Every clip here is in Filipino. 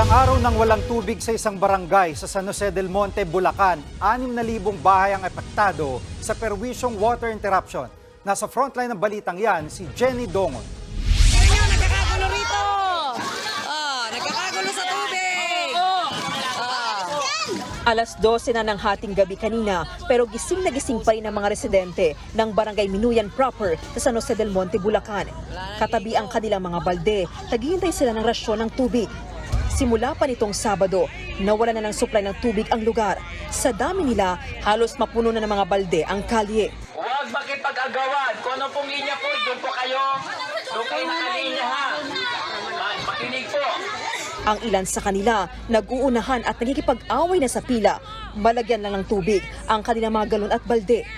Ilang araw nang walang tubig sa isang barangay sa San Jose del Monte, Bulacan. 6,000 bahay ang epektado sa perwisyong water interruption. Nasa frontline ng balitang yan si Jenny Dongon. Kaya nagkakagulo rito! Ah, nagkakagulo sa tubig! Ah. Alas 12 na ng hating gabi kanina pero gising na gising pa rin ang mga residente ng Barangay Minuyan proper sa San Jose del Monte, Bulacan. Katabi ang kanilang mga balde, naghihintay sila ng rasyon ng tubig. Simula pa nitong Sabado, nawala na ng supply ng tubig ang lugar. Sa dami nila, halos mapuno na ng mga balde ang kalye. Huwag makipag-agawan. Kung ano pong linya po, doon po kayo. Doon kayo nakalinya ha. Ma- Makinig po. Ang ilan sa kanila, nag-uunahan at nagkikipag-away na sa pila. Malagyan lang ng tubig ang kanilang mga galon at balde.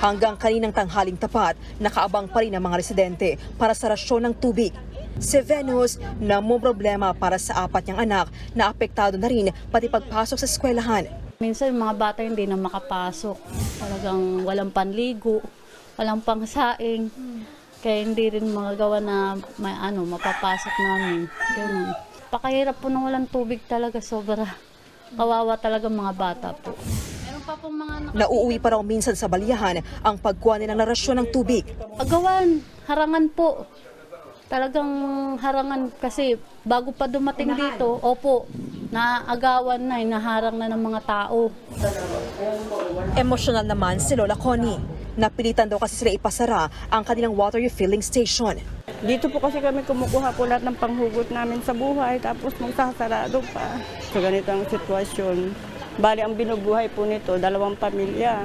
Hanggang kaninang tanghaling tapat, nakaabang pa rin ang mga residente para sa rasyon ng tubig. Si Venus, na mo problema para sa apat niyang anak na apektado na rin pati pagpasok sa eskwelahan. Minsan mga bata hindi na makapasok. Talagang walang panligo, walang pangsaing. Kaya hindi rin magagawa na may ano, mapapasok namin. Ganun. Pakahirap po na walang tubig talaga sobra. Kawawa talaga mga bata po. Meron pa pong mga Nauuwi pa raw minsan sa baliyahan ang pagkuha nilang rasyon ng tubig. agawan, harangan po. Talagang harangan kasi bago pa dumating dito, opo, naagawan na, naharang na ng mga tao. Emosyonal naman si Lola Connie. Napilitan daw kasi sila ipasara ang kanilang water refilling station. Dito po kasi kami kumukuha po lahat ng panghugot namin sa buhay tapos magsasarado pa. Sa ganitong sitwasyon, bali ang binubuhay po nito, dalawang pamilya.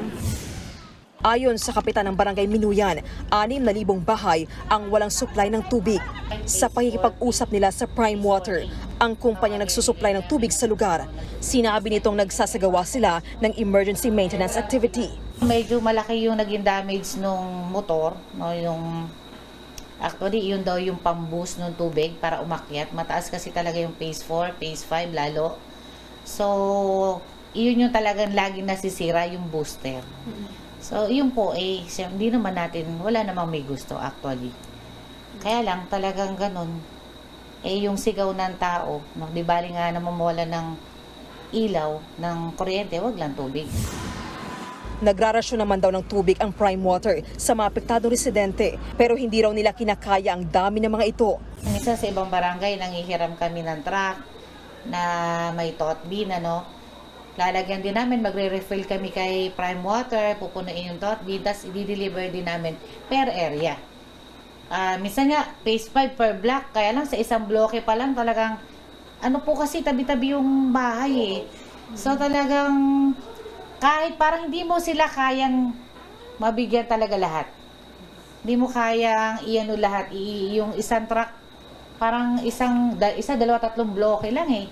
Ayon sa kapitan ng barangay Minuyan, 6,000 bahay ang walang supply ng tubig. Sa pakikipag-usap nila sa Prime Water, ang kumpanya nagsusupply ng tubig sa lugar. Sinabi nitong nagsasagawa sila ng emergency maintenance activity. Medyo malaki yung naging damage nung motor, no, yung actually yun daw yung pamboost ng tubig para umakyat. Mataas kasi talaga yung phase 4, phase 5 lalo. So, yun yung talagang laging nasisira yung booster. So, yun po eh, hindi naman natin, wala namang may gusto actually. Kaya lang talagang ganun, eh yung sigaw ng tao, no, di bali nga naman mawala ng ilaw, ng kuryente, wag lang tubig. Nagrarasyon naman daw ng tubig ang Prime Water sa mga apektadong residente pero hindi raw nila kinakaya ang dami ng mga ito. Minsan sa ibang barangay, nangihiram kami ng truck na may tot bin, ano. Lalagyan din namin, magre-refill kami kay Prime Water, pupunuin yung tot bin, tapos i-deliver din namin per area. Ah, minsan nga, phase 5 per block, kaya lang sa isang bloke pa lang talagang, ano po kasi, tabi-tabi yung bahay eh. So talagang, kahit parang hindi mo sila kayang mabigyan talaga lahat. Hindi mo kayang iano lahat, i, yung isang truck, parang isang, da, isa, dalawa, tatlong bloke lang eh.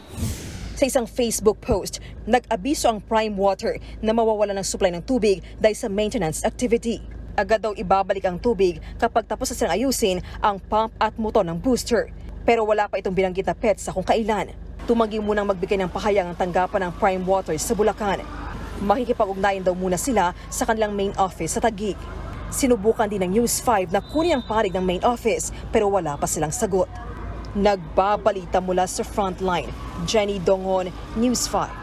Sa isang Facebook post, nag-abiso ang Prime Water na mawawala ng supply ng tubig dahil sa maintenance activity. Agad daw ibabalik ang tubig kapag tapos na silang ayusin ang pump at motor ng booster. Pero wala pa itong binanggit na PETSA kung kailan. Tumanggi munang magbigay ng pahayag ang tanggapan ng Prime Water sa Bulacan. Makikipag-ugnayan daw muna sila sa kanilang main office sa Taguig. Sinubukan din ng News 5 na kunin ang panig ng main office pero wala pa silang sagot. Nagbabalita mula sa frontline, Jenny Dongon, News 5.